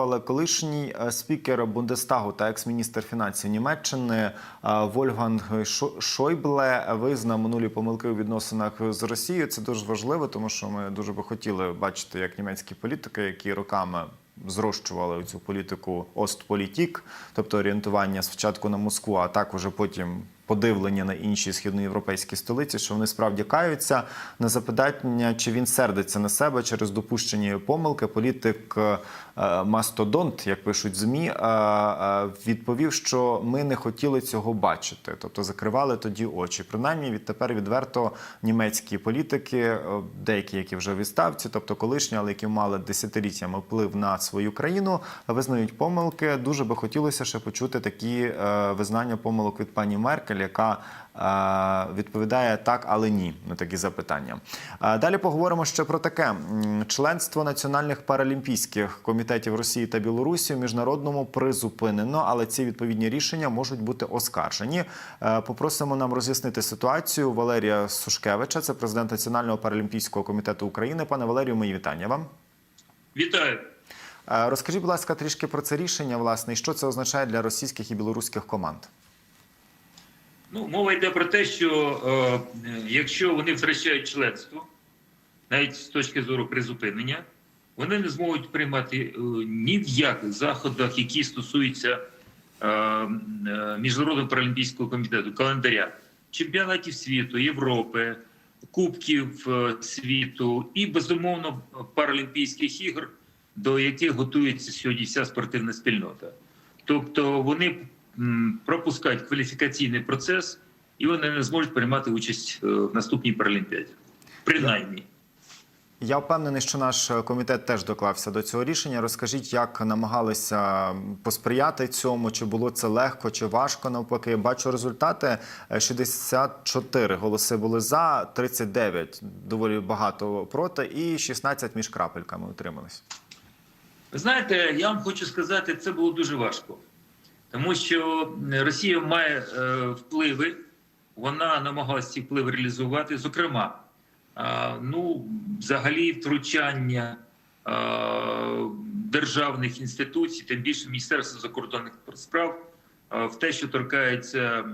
Але колишній е, спікер Бундестагу та екс-міністр фінансів Німеччини е, Вольфганг Шойбле визнав минулі помилки у відносинах з Росією. Це дуже важливо, тому що ми дуже би хотіли бачити, як німецькі політики, які роками зрощували цю політику Остполітік, тобто орієнтування спочатку на Москву, а так уже потім подивлення на інші східноєвропейські столиці, що вони справді каються на запитання, чи він сердиться на себе через допущені помилки. Політик е, Мастодонт, як пишуть змі, е, е, відповів, що ми не хотіли цього бачити, тобто закривали тоді очі. Принаймні, відтепер відверто німецькі політики, деякі, які вже в відставці, тобто колишні, але які мали десятиліттями вплив на свою країну, визнають помилки. Дуже би хотілося ще почути такі визнання помилок від пані Меркель, яка е, відповідає так, але ні на такі запитання. Е, Далі поговоримо ще про таке: членство національних паралімпійських комітетів Росії та Білорусі в міжнародному призупинено, але ці відповідні рішення можуть бути оскаржені. Е, Попросимо нам роз'яснити ситуацію Валерія Сушкевича, це президент Національного паралімпійського комітету України. Пане Валерію, мої вітання вам. Вітаю. Розкажіть, будь ласка, трішки про це рішення, власне, і що це означає для російських і білоруських команд. Ну, мова йде про те, що е, якщо вони втрачають членство, навіть з точки зору призупинення, вони не зможуть приймати е, ні в яких заходах, які стосуються е, е, Міжнародного паралімпійського комітету, календаря, чемпіонатів світу, Європи, Кубків е, світу і, безумовно, Паралімпійських ігор, до яких готується сьогодні вся спортивна спільнота. Тобто вони пропускають кваліфікаційний процес, і вони не зможуть приймати участь е, в наступній паралімпіаді. Принаймні. Я впевнений, що наш комітет теж доклався до цього рішення. Розкажіть, як намагалися посприяти цьому, чи було це легко, чи важко навпаки. Бачу результати. Е, 64 голоси були за, 39 доволі багато проти, і 16 між крапельками утримались. Знаєте, я вам хочу сказати, це було дуже важко, тому що Росія має е, впливи, вона намагалася ці впливи реалізувати. Зокрема, е, ну, взагалі, втручання е, державних інституцій, тим більше Міністерства закордонних справ, е, в те, що торкається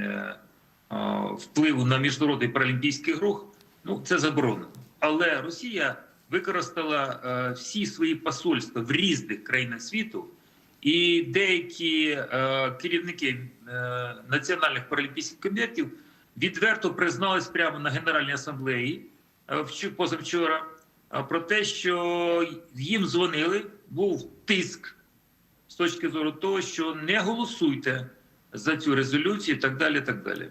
е, е, впливу на міжнародний паралімпійський рух, ну це заборонено. Але Росія використала е, всі свої посольства в різних країнах світу, і деякі е, керівники е, національних паралімпійських комітетів відверто признались прямо на Генеральній асамблеї е, вч- позавчора е, про те, що їм дзвонили, був тиск з точки зору того, що не голосуйте за цю резолюцію, і так далі. Так далі.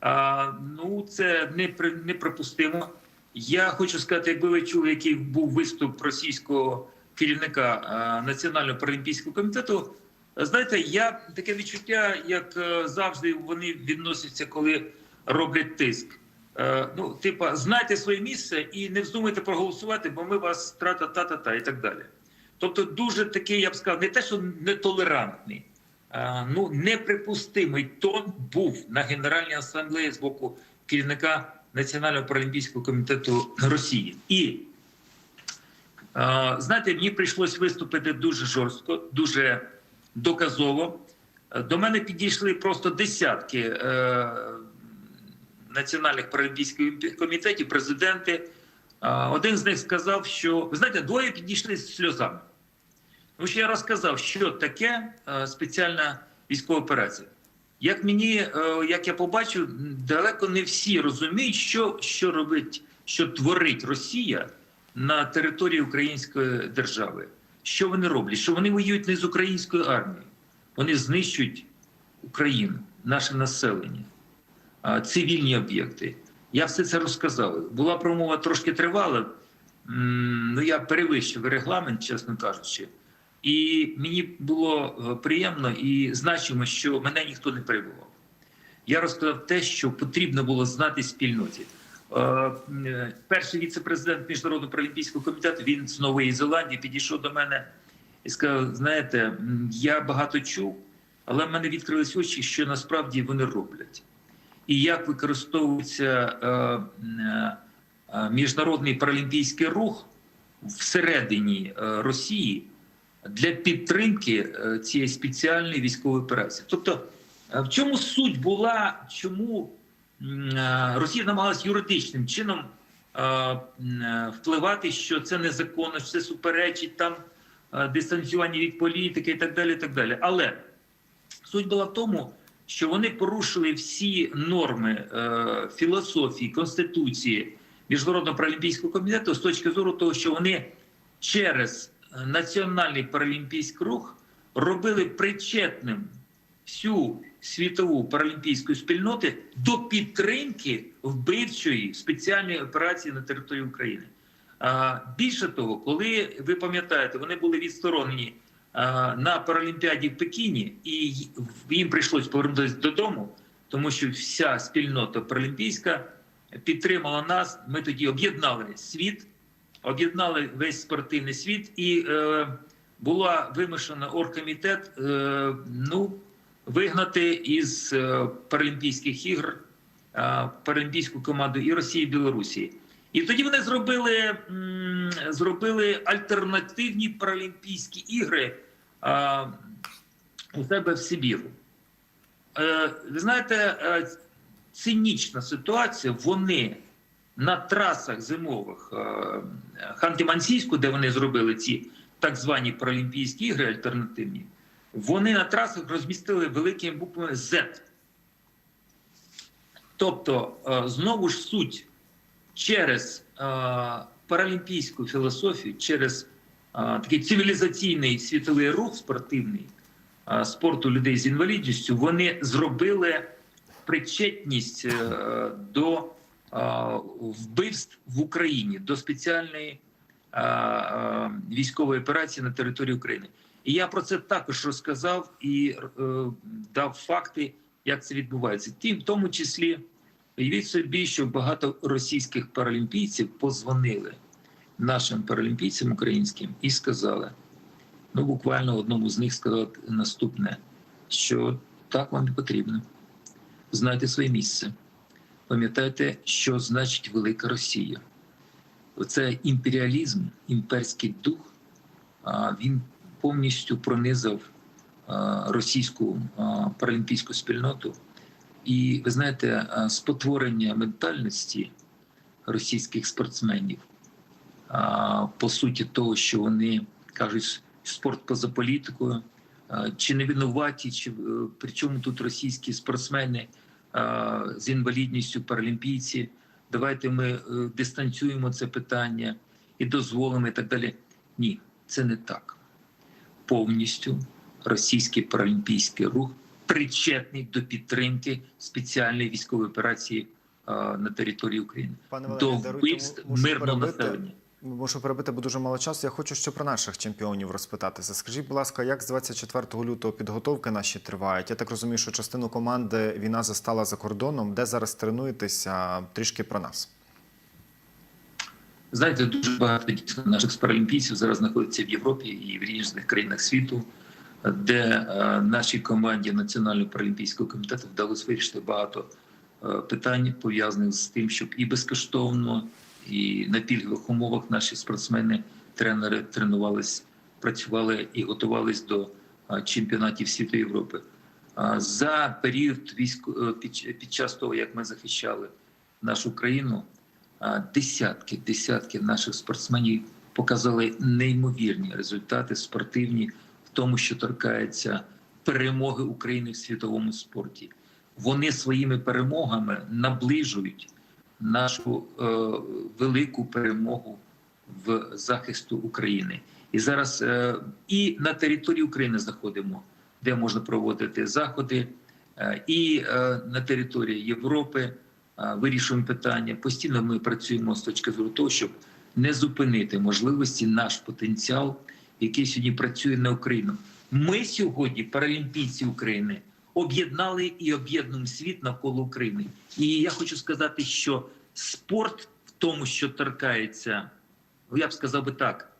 А, ну, це непри- неприпустимо. Я хочу сказати, якби ви чули, який був виступ російського керівника Національного паралімпійського комітету. Знаєте, я таке відчуття, як е, завжди вони відносяться, коли роблять тиск. Е, ну, типа, знайте своє місце і не вздумайте проголосувати, бо ми вас трата та та та і так далі. Тобто, дуже такий, я б сказав, не те, що нетолерантний, ну неприпустимий тон був на Генеральній асамблеї з боку керівника Національного паралімпійського комітету Росії. І е, знаєте, мені прийшлось виступити дуже жорстко, дуже доказово. До мене підійшли просто десятки е, національних паралімпійських комітетів, президенти. Один з них сказав, що знаєте, двоє підійшли з сльозами. Тому що я розказав, що таке е, спеціальна військова операція. Як мені, е, як я побачив, далеко не всі розуміють, що, що робить, що творить Росія на території Української держави. Що вони роблять? Що вони воюють не з українською армією, вони знищують Україну, наше населення, цивільні об'єкти. Я все це розказав. Була промова трошки тривала. Ну я перевищив регламент, чесно кажучи. І мені було е, приємно і значимо, що мене ніхто не перебував. Я розказав те, що потрібно було знати спільноті. Е, Перший віце-президент Міжнародного паралімпійського комітету він з Нової Зеландії підійшов до мене і сказав: знаєте, я багато чув, але в мене відкрились очі, що насправді вони роблять. І як використовується е, е, міжнародний паралімпійський рух всередині Росії для підтримки цієї спеціальної військової операції. Тобто, в чому суть була, чому Росія намагалась юридичним чином е, е, впливати, що це незаконно, що це суперечить там е, дистанціювання від політики і так далі. І так далі. Але суть була в тому, що вони порушили всі норми е, філософії, конституції Міжнародного паралімпійського комітету з точки зору того, що вони через е, національний паралімпійський рух робили причетним всю світову паралімпійську спільноту до підтримки вбивчої спеціальної операції на території України. Більше того, коли ви пам'ятаєте, вони були відсторонені на Паралімпіаді в Пекіні, і їм прийшлось повернутися додому, тому що вся спільнота паралімпійська підтримала нас. Ми тоді об'єднали світ, об'єднали весь спортивний світ, і е, була вимушена оргкомітет е, ну, вигнати із е, Паралімпійських ігор е, паралімпійську команду і Росії, і Білорусі. І тоді вони зробили, зробили альтернативні паралімпійські ігри е, у себе в Сибіру. Ви знаєте, цинічна ситуація. Вони на трасах зимових Ханти-Мансійську, де вони зробили ці так звані паралімпійські ігри альтернативні, вони на трасах розмістили великими буквами Z. Тобто, е, знову ж суть через е, паралімпійську філософію, через е, такий цивілізаційний світовий рух спортивний спорту людей з інвалідністю, вони зробили причетність до вбивств в Україні, до спеціальної військової операції на території України. І я про це також розказав і е, дав факти, як це відбувається. Тим, в тому числі, уявіть собі, що багато російських паралімпійців позвонили нашим паралімпійцям українським і сказали: ну, буквально одному з них сказав наступне: що так вам не потрібно. Знайте своє місце. Пам'ятайте, що значить велика Росія. Оце імперіалізм, імперський дух, він повністю пронизав російську паралімпійську спільноту. І ви знаєте, спотворення ментальності російських спортсменів, по суті, того, що вони кажуть, спорт поза політикою, чи не винуваті, чи е, при чому тут російські спортсмени з інвалідністю, паралімпійці. Давайте ми е, дистанціюємо це питання і дозволимо і так далі. Ні, це не так. Повністю російський паралімпійський рух причетний до підтримки спеціальної військової операції а, на території України Пане до Валерію, вбивств мирного населення. Мушу перебити, бо дуже мало часу. Я хочу ще про наших чемпіонів розпитатися. Скажіть, будь ласка, як з 24 лютого підготовки наші тривають? Я так розумію, що частину команди війна застала за кордоном. Де зараз тренуєтеся? Трішки про нас. Знаєте, дуже багато дійсно наших паралімпійців зараз знаходяться в Європі і в різних країнах світу, де е, нашій команді Національного паралімпійського комітету вдалося вирішити багато е, питань пов'язаних з тим, щоб і безкоштовно, і на пільгових умовах наші спортсмени, тренери тренувались, працювали і готувались до е, чемпіонатів світу Європи. За період військо е, під, час того, як ми захищали нашу країну, десятки, десятки наших спортсменів показали неймовірні результати спортивні в тому, що торкається перемоги України в світовому спорті. Вони своїми перемогами наближують нашу е, велику перемогу в захисту України. І зараз е, і на території України знаходимо, де можна проводити заходи, е, і е, на території Європи вирішуємо питання. Постійно ми працюємо з точки зору того, щоб не зупинити можливості, наш потенціал, який сьогодні працює на Україну. Ми сьогодні, паралімпійці України, об'єднали і об'єднуємо світ навколо України. І я хочу сказати, що спорт в тому, що торкається, я б сказав би так,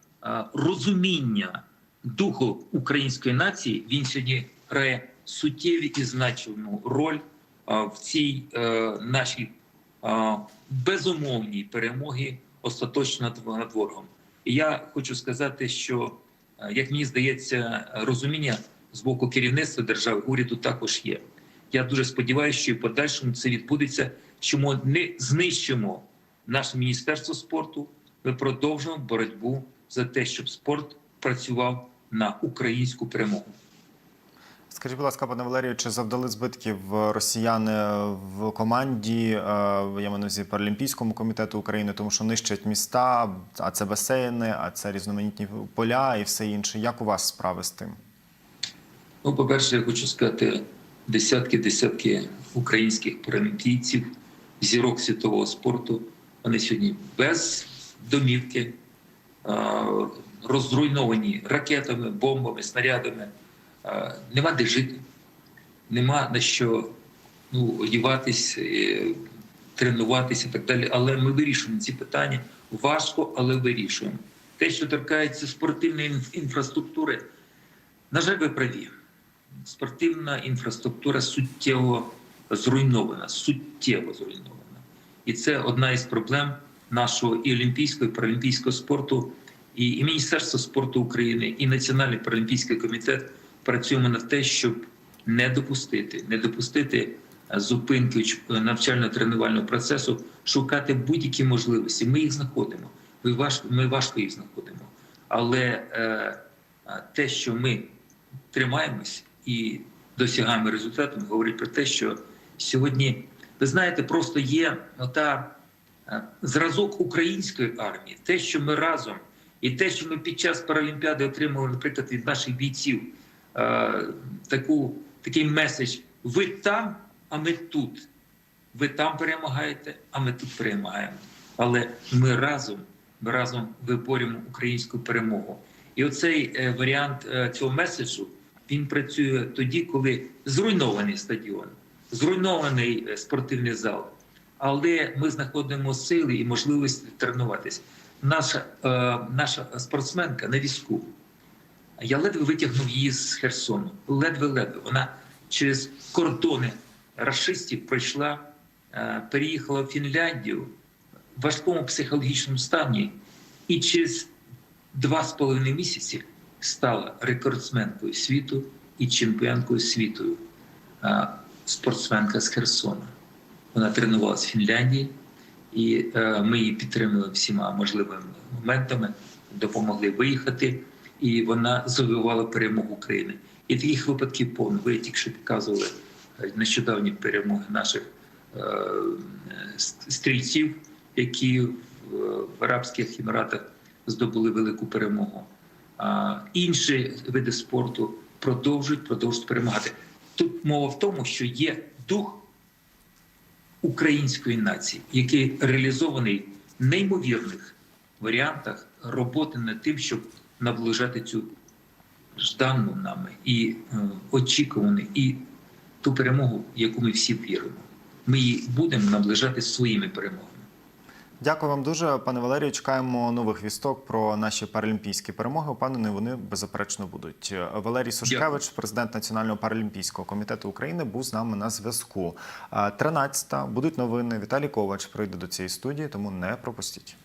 розуміння духу української нації, він сьогодні грає суттєві і значиму роль в цій е, нашій безумовній перемогі остаточно над, ворогом. І я хочу сказати, що е, як мені здається, розуміння з боку керівництва держави уряду також є. Я дуже сподіваюся, що і в подальшому це відбудеться, що ми не знищимо наше міністерство спорту. Ми продовжуємо боротьбу за те, щоб спорт працював на українську перемогу. Скажіть, будь ласка, пане Валерію, чи завдали збитків росіяни в команді, е, я на Паралімпійському комітету України, тому що нищать міста, а це басейни, а це різноманітні поля і все інше. Як у вас справи з тим? Ну, по-перше, я хочу сказати, десятки десятки українських паралімпійців, зірок світового спорту. Вони сьогодні без домівки, розруйновані ракетами, бомбами, снарядами. Нема де жити, нема на що ну, одіватись, е, тренуватися і так далі. Але ми вирішуємо ці питання важко, але вирішуємо. Те, що торкається спортивної інфраструктури, на жаль, ви праві спортивна інфраструктура суттєво зруйнована, суттєво зруйнована. І це одна із проблем нашого і олімпійського, і паралімпійського спорту, і, і Міністерство спорту України, і Національний паралімпійський комітет працюємо над те, щоб не допустити, не допустити е, зупинки навчально-тренувального процесу, шукати будь-які можливості. Ми їх знаходимо. Ми важко, ми важко їх знаходимо. Але е, е, те, що ми тримаємось і досягаємо результату, говорить про те, що сьогодні, ви знаєте, просто є ота е, зразок української армії, те, що ми разом, і те, що ми під час Паралімпіади отримали, наприклад, від наших бійців е, таку, такий меседж: ви там, а ми тут. Ви там перемагаєте, а ми тут перемагаємо. Але ми разом, ми разом виборюємо українську перемогу. І оцей е, варіант е, цього меседжу він працює тоді, коли зруйнований стадіон, зруйнований е, спортивний зал. Але ми знаходимо сили і можливості тренуватися. Наша, е, наша спортсменка на візку. Я ледве витягнув її з Херсону. Ледве-ледве. Вона через кордони рашистів пройшла, е, переїхала в Фінляндію в важкому психологічному стані і через два з половиною місяці стала рекордсменкою світу і чемпіонкою світу. е, Спортсменка з Херсона. Вона тренувалася в Фінляндії, і е, ми її підтримали всіма можливими моментами, допомогли виїхати, і вона завоювала перемогу України. І таких випадків повно. Ви тільки що показували е, нещодавні перемоги наших е, стрільців, які в, Арабських Еміратах здобули велику перемогу. А інші види спорту продовжують продовжують перемагати. Тут мова в тому, що є дух української нації, який реалізований в неймовірних варіантах роботи над тим, щоб наближати цю ждану нами і е, очікувану, і ту перемогу, яку ми всі віримо. Ми її будемо наближати своїми перемогами. Дякую вам дуже, пане Валерію. Чекаємо нових вісток про наші паралімпійські перемоги. Впевнений, вони беззаперечно будуть. Валерій Сушкевич, президент Національного паралімпійського комітету України, був з нами на зв'язку. 13-та будуть новини. Віталій Ковач прийде до цієї студії, тому не пропустіть.